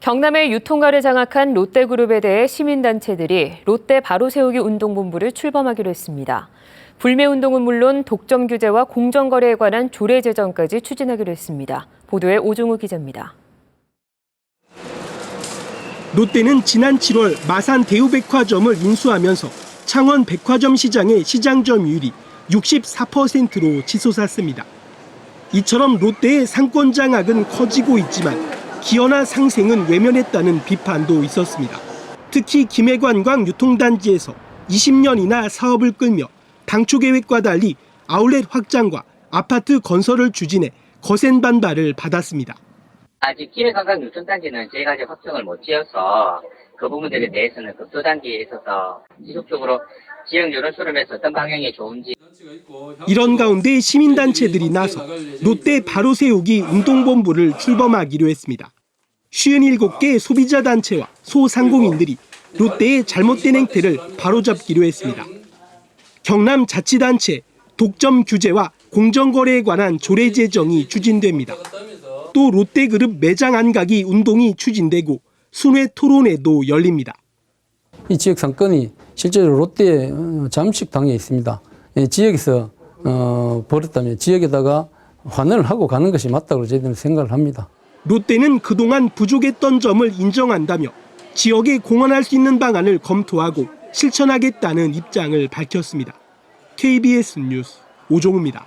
경남의 유통가를 장악한 롯데그룹에 대해 시민단체들이 롯데 바로 세우기 운동본부를 출범하기로 했습니다. 불매운동은 물론 독점 규제와 공정거래에 관한 조례 제정까지 추진하기로 했습니다. 보도에 오종우 기자입니다. 롯데는 지난 7월 마산 대우백화점을 인수하면서 창원 백화점 시장의 시장 점유율이 64%로 치솟았습니다. 이처럼 롯데의 상권 장악은 커지고 있지만 기여나 상생은 외면했다는 비판도 있었습니다. 특히 김해관광 유통단지에서 20년이나 사업을 끌며 당초 계획과 달리 아울렛 확장과 아파트 건설을 추진해 거센 반발을 받았습니다. 아직 기회관광 유통단지는 저희가 아직 확정을 못 지어서 그 부분들에 대해서는 급소 단계에 있어서 지속적으로 지역 여론수를 해서 어떤 방향이 좋은지 이런 가운데 시민단체들이 나서 롯데 바로 세우기 운동본부를 출범하기로 했습니다. 57개 소비자 단체와 소상공인들이 롯데의 잘못된 행태를 바로잡기로 했습니다. 경남 자치단체 독점 규제와 공정거래에 관한 조례 제정이 추진됩니다. 또 롯데그룹 매장 안가기 운동이 추진되고 순회 토론회도 열립니다. 이 지역 상권이 실제로 롯데 어, 잠식당에 있습니다. 예, 지역에서 어, 벌었다면 지역에다가 환원을 하고 가는 것이 맞다고 저희들은 생각을 합니다. 롯데는 그동안 부족했던 점을 인정한다며 지역에 공헌할 수 있는 방안을 검토하고 실천하겠다는 입장을 밝혔습니다. KBS 뉴스 오종우입니다.